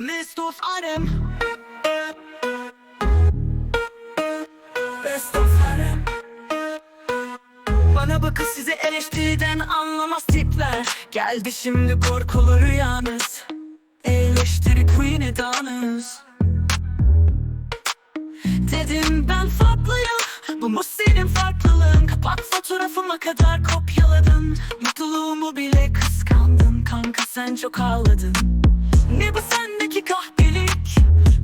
Best of Arem. Bana bakın size eleştiriden anlamaz tipler. Geldi şimdi korkulu rüyanız. Eleştiri Queen Edanız Dedim ben farklıyım. Bu mu senin farklılığın? Kapat fotoğrafıma kadar kopyaladın. Mutluluğumu bile kıskandın. Kanka sen çok ağladın Ne bu sendeki kahpelik?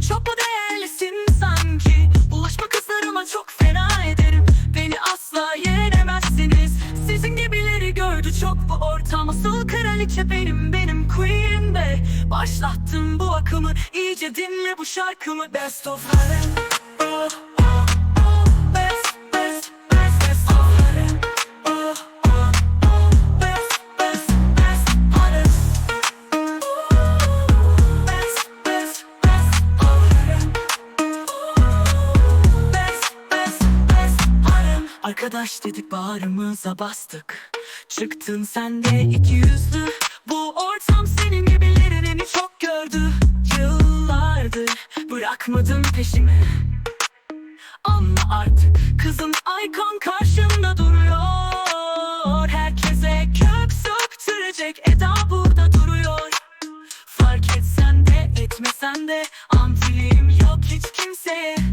Çok mu değerlisin sanki? Bulaşma kızlarıma çok fena ederim. Beni asla yenemezsiniz. Sizin gibileri gördü çok bu ortam. Asıl kraliçe benim benim queen bey Başlattım bu akımı. İyice dinle bu şarkımı. Best of oh, oh. Arkadaş dedik bağrımıza bastık. Çıktın sen de iki yüzlü. Bu ortam senin gibilerini çok gördü. Yıllardır bırakmadın peşimi. Ama artık kızım Aykon karşımda duruyor. Herkese kök söktürecek Eda burada duruyor. Fark etsen de etmesen de Amfiliğim yok hiç kimseye